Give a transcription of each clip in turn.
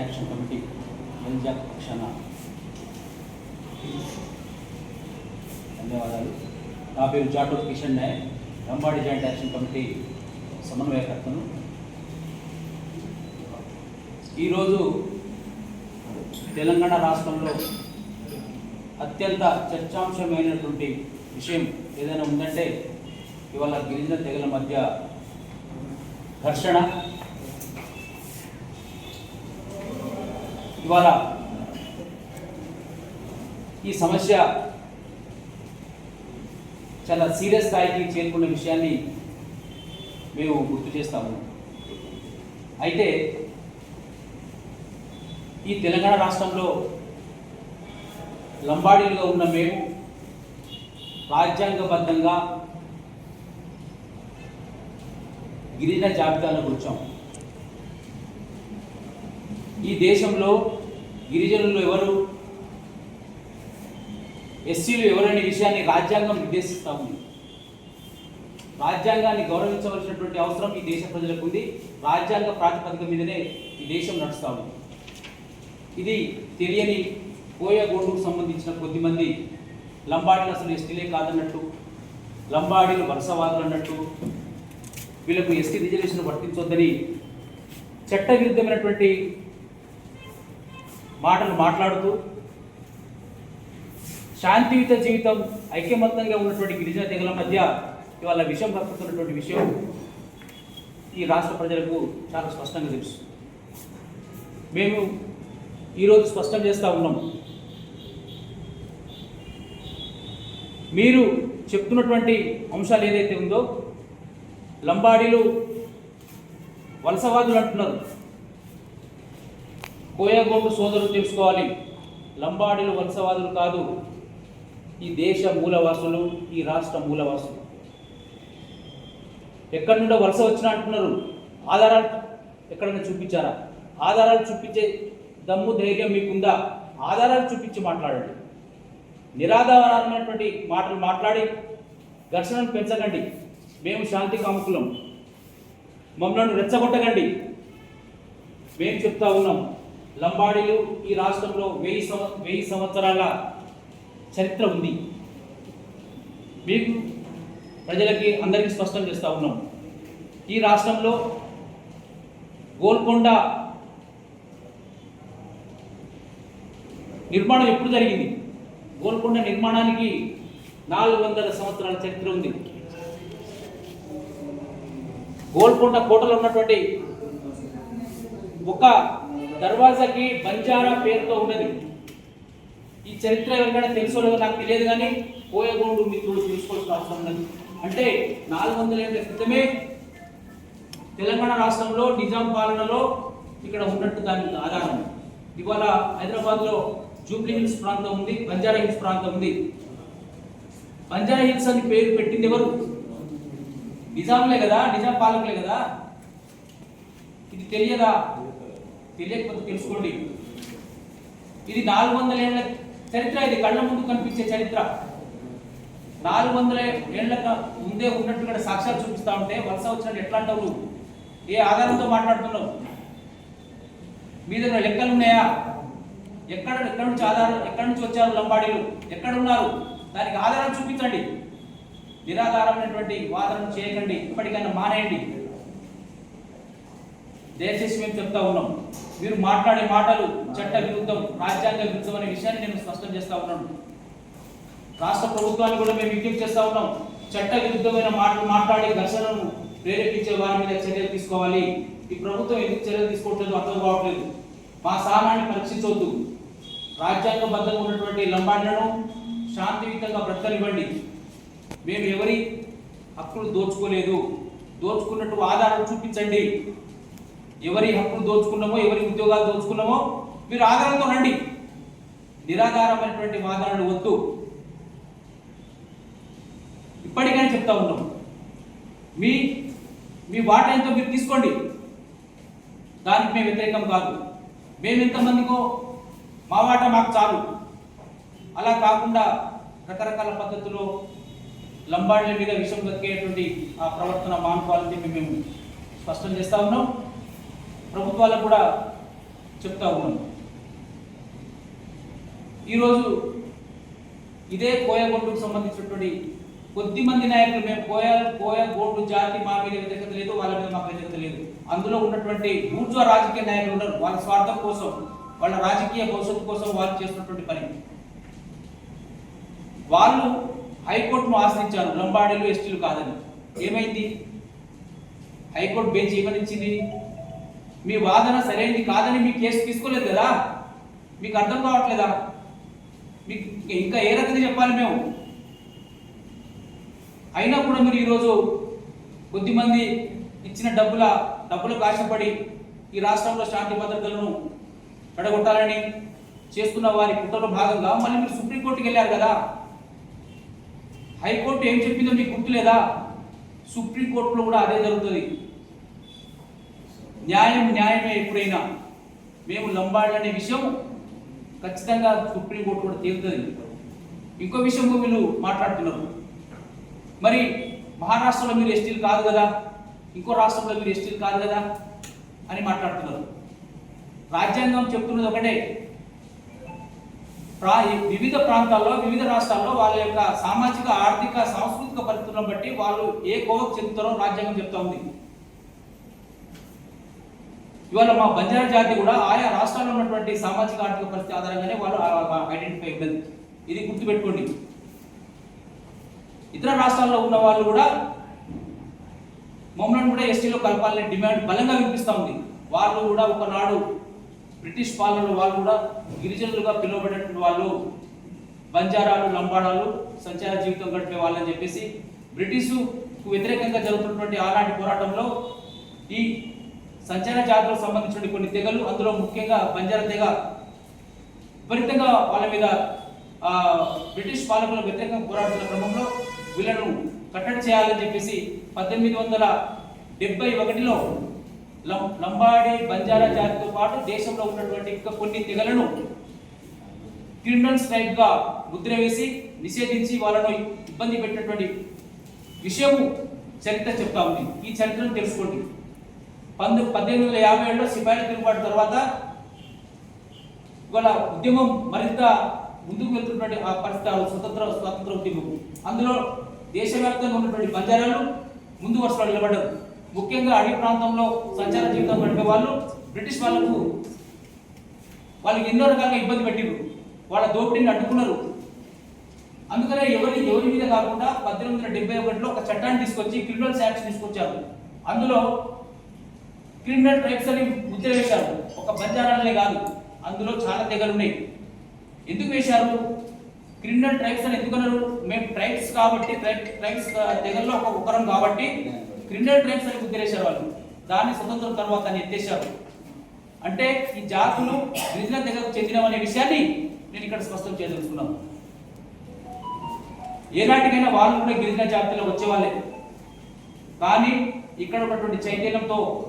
Action committee ఎల్జా పక్షాన ధన్యవాదాలు. నా పేరు Jatoor Kishan Nayak. Rambadi joint action committee సమన్వయకర్తను. ఈరోజు తెలంగాణ రాష్ట్రంలో అత్యంత చర్చాంశమైనటువంటి విషయం ఏదైనా ఉందంటే ఇవాళ గిరిజన తెగల మధ్య ఘర్షణ ఇవాళ ఈ సమస్య చాలా సీరియస్ స్థాయికి చేరుకున్న విషయాన్ని మేము గుర్తు చేస్తాము. అయితే ఈ తెలంగాణ రాష్ట్రంలో లంబాడీలుగా ఉన్న మేము రాజ్యాంగబద్ధంగా గిరిజన జాబితాలో కూర్చాము ఈ దేశంలో గిరిజనులు ఎవరు? ఎస్సీలు ఎవరనే విషయాన్ని రాజ్యాంగం నిర్దేశిస్తూ ఉంది. రాజ్యాంగాన్ని గౌరవించవలసినటువంటి అవసరం ఈ దేశ ప్రజలకు ఉంది రాజ్యాంగ ప్రాతిపదిక మీదనే ఈ దేశం నడుస్తూ ఉంది. ఇది తెలియని కోయగోడుకు సంబంధించిన కొద్దిమంది లంబాడీలు అసలు ఎస్టీలే కాదన్నట్టు లంబాడీలు వలసవాదులు అన్నట్టు వీళ్ళకు ఎస్టీ రిజర్వేషన్ వర్తించొద్దని చట్టవిరుద్ధమైనటువంటి మాటలు మాట్లాడుతూ శాంతియుత జీవితం ఐక్యమత్తంగా ఉన్నటువంటి గిరిజన తెగల మధ్య ఇవాళ విషయం కక్కుతున్నటువంటి విషయం ఈ రాష్ట్ర ప్రజలకు చాలా స్పష్టంగా తెలుసు మేము ఈరోజు స్పష్టం చేస్తూ ఉన్నాం. మీరు చెప్తున్నటువంటి అంశాలు ఏదైతే ఉందో లంబాడీలు వలసవాదులు అంటున్నారు. కోయగోడు సోదరులు తెలుసుకోవాలి. లంబాడీలు వలసవాదులు కాదు. ఈ దేశ మూలవాసులు ఈ రాష్ట్ర మూలవాసులు. ఎక్కడి నుండో వలస వచ్చినా అంటున్నారు. ఆధారాలు ఎక్కడైనా చూపించారా? ఆధారాలు చూపించే దమ్ము ధైర్యం మీకుందా? ఆధారాలు చూపించి మాట్లాడండి. నిరాధారమైనటువంటి మాటలు మాట్లాడి ఘర్షణను పెంచకండి. మేము శాంతి కాముకులం. మమ్మల్ని రెచ్చగొట్టకండి. మేము చెప్తా ఉన్నాం. లంబాడీలు ఈ రాష్ట్రంలో వెయ్యి సంవ వెయ్యి సంవత్సరాల చరిత్ర ఉంది. మీకు ప్రజలకి అందరికీ స్పష్టం చేస్తూ ఉన్నాం. ఈ రాష్ట్రంలో గోల్కొండ నిర్మాణం ఎప్పుడు జరిగింది? గోల్కొండ నిర్మాణానికి నాలుగు వందల సంవత్సరాల చరిత్ర ఉంది. గోల్కొండ కోటలో ఉన్నటువంటి ఒక దర్వాజాకి బంజారా పేరుతో ఉన్నది. ఈ చరిత్ర ఎవరికైనా తెలుసో లేదో నాకు తెలియదు కానీ కోయగోండు మిత్రుడు తెలుసుకోవాల్సిన అవసరం ఉన్నది. అంటే నాలుగు వందల ఏళ్ళ క్రితమే తెలంగాణ రాష్ట్రంలో నిజాం పాలనలో ఇక్కడ ఉన్నట్టు దానికి ఆధారం. ఇవాళ హైదరాబాద్లో జూబ్లీ హిల్స్ ప్రాంతం ఉంది బంజారా హిల్స్ ప్రాంతం ఉంది. బంజారా హిల్స్ అని పేరు పెట్టింది ఎవరు? నిజాంలే కదా నిజాం పాలకులే కదా? ఇది తెలియదా? తెలియకపోతే తెలుసుకోండి. ఇది నాలుగు వందల ఏళ్ళ చరిత్ర ఇది కళ్ళ ముందు కనిపించే చరిత్ర. నాలుగు వందల ఏళ్ళ ముందే ఉన్నట్టు సాక్ష్యాలు చూపిస్తా ఉంటే వలస వచ్చినట్టు ఎట్లా అంటావు ఏ ఆధారంతో మాట్లాడుతున్నావు? మీ దగ్గర లెక్కలు ఉన్నాయా? ఎక్కడ ఎక్కడి నుంచి ఆధారం ఎక్కడి నుంచి వచ్చారు లంబాడీలు? ఎక్కడ ఉన్నారు? దానికి ఆధారం చూపించండి. నిరాధారమైనటువంటి వాదన చేయకండి. ఇప్పటికైనా మానేయండి. దయచేసి మేము చెప్తా ఉన్నాం. మీరు మాట్లాడే మాటలు చట్ట విరుద్ధం రాజ్యాంగ విరుద్ధం అనే విషయాన్ని నేను స్పష్టం చేస్తా ఉన్నాను. రాష్ట్ర ప్రభుత్వాన్ని కూడా మేము విజ్ఞప్తి చేస్తా ఉన్నాం. చట్ట విరుద్ధమైన మాటలు మాట్లాడే ఘర్షణను ప్రేరేపించే వారి మీద చర్యలు తీసుకోవాలి. ఈ ప్రభుత్వం ఎందుకు చర్యలు తీసుకోవట్లేదు అర్థం కావట్లేదు. మా స్థానాన్ని పరీక్షించవద్దు రాజ్యాంగబద్ధంగా ఉన్నటువంటి లంబాడ్లను శాంతియుతంగా బ్రతకనివ్వండి. మేము ఎవరి హక్కులు దోచుకోలేదు. దోచుకున్నట్టు ఆధారాలు చూపించండి. ఎవరి హక్కులు దోచుకున్నామో ఎవరి ఉద్యోగాలు దోచుకున్నామో మీరు ఆధారంతో రండి. నిరాధారమైనటువంటి వాదనలు వద్దు. ఇప్పటికైనా చెప్తా ఉన్నాం. మీ మీ వాటా ఎంతో మీరు తీసుకోండి. దానికి మేము వ్యతిరేకం కాదు. మేము ఎంతమందికో మా వాట మాకు చాలు. అలా కాకుండా రకరకాల పద్ధతిలో లంబాడీల మీద విషం దక్కేటువంటి ఆ ప్రవర్తన మానుకోవాలని మేము స్పష్టం చేస్తా ఉన్నాం. ప్రభుత్వాలకు కూడా చెప్తా ఉన్నాం. ఈరోజు ఇదే కోయగొండకు సంబంధించినటువంటి కొద్ది మంది నాయకులు మేము కోయ కోయ గోండు జాతి మా మీద వ్యతిరేకత లేదు వాళ్ళ మీద మాకు వ్యతిరేకత లేదు. అందులో ఉన్నటువంటి ఊర్జ్వ రాజకీయ నాయకులు ఉన్నారు. వాళ్ళ స్వార్థం కోసం వాళ్ళ రాజకీయ భవిష్యత్తు కోసం వాళ్ళు చేసినటువంటి పని. వాళ్ళు హైకోర్టును ఆశ్రయించారు. లంబాడీలు ఎస్టీలు కాదని. ఏమైంది? High court bench ఏమనిచ్చింది? మీ వాదన సరైనది కాదని మీ కేసు తీసుకోలేదు కదా? మీకు అర్థం కావట్లేదా? మీకు ఇంకా ఏ రకంగా చెప్పాలి మేము? అయినా కూడా మీరు ఈరోజు కొద్దిమంది ఇచ్చిన డబ్బుల డబ్బులకు ఆశపడి ఈ రాష్ట్రంలో శాంతి భద్రతలను పడగొట్టాలని చేస్తున్న వారి కుట్రలో భాగంగా మళ్ళీ మీరు సుప్రీంకోర్టుకి వెళ్ళారు కదా? హైకోర్టు ఏం చెప్పిందో మీకు గుర్తులేదా? సుప్రీంకోర్టులో కూడా అదే జరుగుతుంది. న్యాయం న్యాయమే ఎప్పుడైనా. మేము లంబాళ్ళనే విషయం ఖచ్చితంగా సుప్రీంకోర్టు కూడా తేలుతుంది. ఇంకో విషయం మీరు మాట్లాడుతున్నారు. మరి మహారాష్ట్రలో మీరు ఎస్టీలు కాదు కదా? ఇంకో రాష్ట్రంలో మీరు ఎస్టీలు కాదు కదా? అని మాట్లాడుతున్నారు. రాజ్యాంగం చెప్తున్నది ఒకటే. ప్రా వివిధ ప్రాంతాల్లో వివిధ రాష్ట్రాల్లో వాళ్ళ యొక్క సామాజిక ఆర్థిక సాంస్కృతిక పరిస్థితులను బట్టి వాళ్ళు ఏ కోవకు చెందుతారో రాజ్యాంగం చెప్తా ఉంది. ఇవాళ మా బంజారా జాతి కూడా ఆయా రాష్ట్రాల్లో ఉన్నటువంటి సామాజిక ఆర్థిక పరిస్థితి ఆధారంగానే వాళ్ళు ఐడెంటిఫై అవ్వదు ఇది గుర్తుపెట్టుకోండి. ఇతర రాష్ట్రాల్లో ఉన్న వాళ్ళు కూడా మమ్మల్ని కూడా ఎస్టీలో కలపాలనే డిమాండ్ బలంగా వినిపిస్తూ ఉంది. వాళ్ళు కూడా ఒకనాడు బ్రిటిష్ పాలనలో వాళ్ళు కూడా గిరిజనులుగా పిలువబడినటువంటి వాళ్ళు బంజారాలు లంబాడాలు సంచార జీవితం గడిపే వాళ్ళని చెప్పేసి బ్రిటిషు వ్యతిరేకంగా జరుగుతున్నటువంటి ఆనాటి పోరాటంలో ఈ సంచార జాతులకు సంబంధించిన కొన్ని తెగలు అందులో ముఖ్యంగా బంజారా తెగ విపరీతంగా వాళ్ళ మీద బ్రిటిష్ పాలకుల వ్యతిరేకంగా పోరాడుతున్న క్రమంలో వీళ్ళను కట్టడి చేయాలని చెప్పేసి పద్దెనిమిది వందల డెబ్బై ఒకటిలో లం- లంబాడి బంజారా జాతితో పాటు దేశంలో ఉన్నటువంటి ఇంకా కొన్ని తెగలను క్రిమినల్స్ టైప్గా ముద్ర వేసి నిషేధించి వాళ్ళను ఇబ్బంది పెట్టినటువంటి విషయము చరిత్ర చెప్తా ఉంది. ఈ చరిత్రను తెలుసుకోండి. పంతొ పద్దెనిమిది వందల యాభై ఏడులో సిపాయిల తిరుగుబాటు తర్వాత ఇవాళ ఉద్యమం మరింత ముందుకు వెళ్తున్నటువంటి ఆ పరిస్థితి స్వతంత్ర స్వాతంత్ర ఉద్యమం. అందులో దేశవ్యాప్తంగా ఉన్నటువంటి బంజారాలు ముందు వరుసలో నిలబడ్డారు ముఖ్యంగా అడవి ప్రాంతంలో సంచార జీవితం గడిపే వాళ్ళు బ్రిటిష్ వాళ్ళకు వాళ్ళకి ఎన్నో రకాలుగా ఇబ్బంది పెట్టిరు వాళ్ళ దోపిడీని అడ్డుకున్నారు. అందుకనే ఎవరి ఎవరి మీద కాకుండా పద్దెనిమిది వందల డెబ్బై ఒకటిలో ఒక చట్టాన్ని తీసుకొచ్చి క్రిమినల్ యాక్ట్స్ తీసుకొచ్చారు. అందులో క్రిమినల్ ట్రైబ్స్ అని ముద్ర వేశారు ఒక బంజారాలనే కాదు. అందులో చాలా తెగలు ఉన్నాయి. ఎందుకు వేశారు? క్రిమినల్ ట్రైబ్స్ అని ఎందుకన్నారు మేము ట్రైబ్స్ కాబట్టి ట్రైబ్స్ తెగల్లో ఒక ఒకరం కాబట్టి క్రిమినల్ ట్రైబ్స్ అని ముద్ర వేశారు వాళ్ళు. దాన్ని స్వతంత్రం తర్వాత అని ఎత్తేశారు. అంటే ఈ జాతులు గిరిజన తెగకు చెందినవనే విషయాన్ని నేను ఇక్కడ స్పష్టం చేయదలుచుకున్నాను. ఏనాటికైనా వాళ్ళు కూడా గిరిజన జాతిలో వచ్చేవాళ్ళే. కానీ ఇక్కడ ఉన్నటువంటి చైతన్యంతో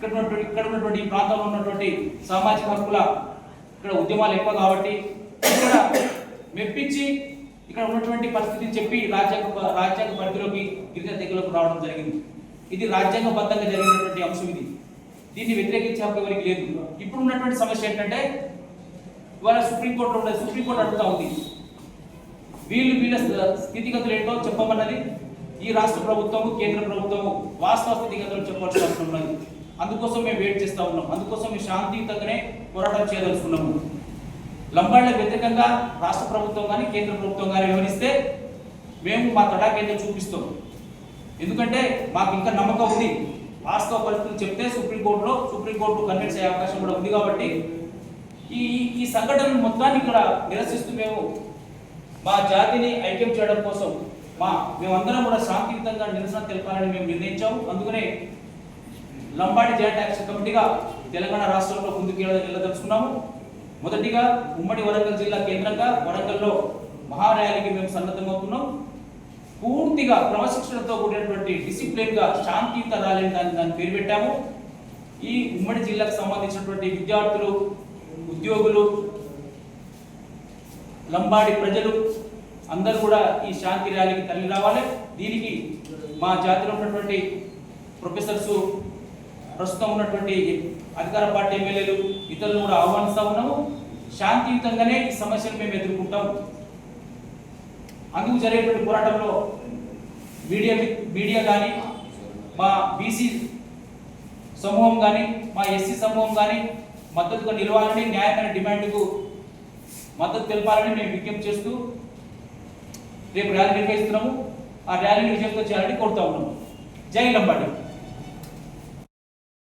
ఇక్కడ ఉన్నటువంటి ఇక్కడ ఉన్నటువంటి ఈ ప్రాంతంలో ఉన్నటువంటి సామాజిక హక్కుల ఇక్కడ ఉద్యమాలు ఎక్కువ కాబట్టి ఇక్కడ మెప్పించి ఇక్కడ ఉన్నటువంటి పరిస్థితిని చెప్పి రాజ్యాంగ రాజ్యాంగ పరిధిలోకి గిరిజన తెగలకు రావడం జరిగింది. ఇది రాజ్యాంగబద్ధంగా జరిగినటువంటి అంశం ఇది. దీన్ని వ్యతిరేకించే హక్కు ఎవరికి లేదు. ఇప్పుడు ఉన్నటువంటి సమస్య ఏంటంటే ఇవాళ సుప్రీంకోర్టులో ఉండే సుప్రీంకోర్టు అడుగుతా ఉంది. వీళ్ళు వీళ్ళ స్థితిగతులు ఏంటో చెప్పమన్నది ఈ రాష్ట్ర ప్రభుత్వము కేంద్ర ప్రభుత్వము వాస్తవ స్థితిగతులు చెప్పవలసిన అవసరం ఉన్నది. అందుకోసం మేము వెయిట్ చేస్తా ఉన్నాం. అందుకోసం మేము శాంతియుతంగానే పోరాటం చేయదలుచుకున్నాము. లంబాడ్ల వ్యతిరేకంగా రాష్ట్ర ప్రభుత్వం కానీ కేంద్ర ప్రభుత్వం కానీ వివరిస్తే మేము మా తడాకేంద్రం చూపిస్తాం. ఎందుకంటే మాకు ఇంకా నమ్మకం ఉంది. వాస్తవ పరిస్థితులు చెప్తే సుప్రీంకోర్టులో సుప్రీంకోర్టు కన్విన్స్ అయ్యే అవకాశం కూడా ఉంది కాబట్టి ఈ ఈ సంఘటన మొత్తాన్ని ఇక్కడ నిరసిస్తూ మేము మా జాతిని ఐక్యం చేయడం కోసం మా మేమందరం కూడా శాంతియుతంగా నిరసన తెలపాలని మేము నిర్ణయించాము. అందుకనే లంబాడి జాయింట్ యాక్షన్ కమిటీగా తెలంగాణ రాష్ట్రంలో ముందుకు వెళ్ళదలుచుకున్నాము. మొదటిగా ఉమ్మడి వరంగల్ జిల్లా కేంద్రంగా వరంగల్లో మహార్యాలీకి మేము సన్నద్ధమవుతున్నాం. పూర్తిగా క్రమశిక్షణతో కూడినటువంటి డిసిప్లిన్గా శాంతియుత ర్యాలీని దాన్ని దాన్ని పేరు పెట్టాము. ఈ ఉమ్మడి జిల్లాకు సంబంధించినటువంటి విద్యార్థులు ఉద్యోగులు లంబాడి ప్రజలు అందరూ కూడా ఈ శాంతి ర్యాలీకి తరలి రావాలి. దీనికి మా జాతిలో ఉన్నటువంటి ప్రొఫెసర్సు ప్రస్తుతం ఉన్నటువంటి అధికార పార్టీ ఎమ్మెల్యేలు ఇతరులను కూడా ఆహ్వానిస్తా ఉన్నాము. శాంతియుతంగానే ఈ సమస్యను మేము ఎదుర్కొంటాం అందుకు జరిగేటువంటి పోరాటంలో మీడియా మీడియా కానీ మా బీసీ సమూహం కానీ మా ఎస్సీ సమూహం కానీ మద్దతుగా నిలవాలని న్యాయమైన డిమాండ్కు మద్దతు తెలపాలని మేము విజ్ఞప్తి చేస్తూ రేపు ర్యాలీ నిర్వహిస్తున్నాము. ఆ ర్యాలీ విజయంతో చేయాలని కోరుతా ఉన్నాము. జై లంబాడి.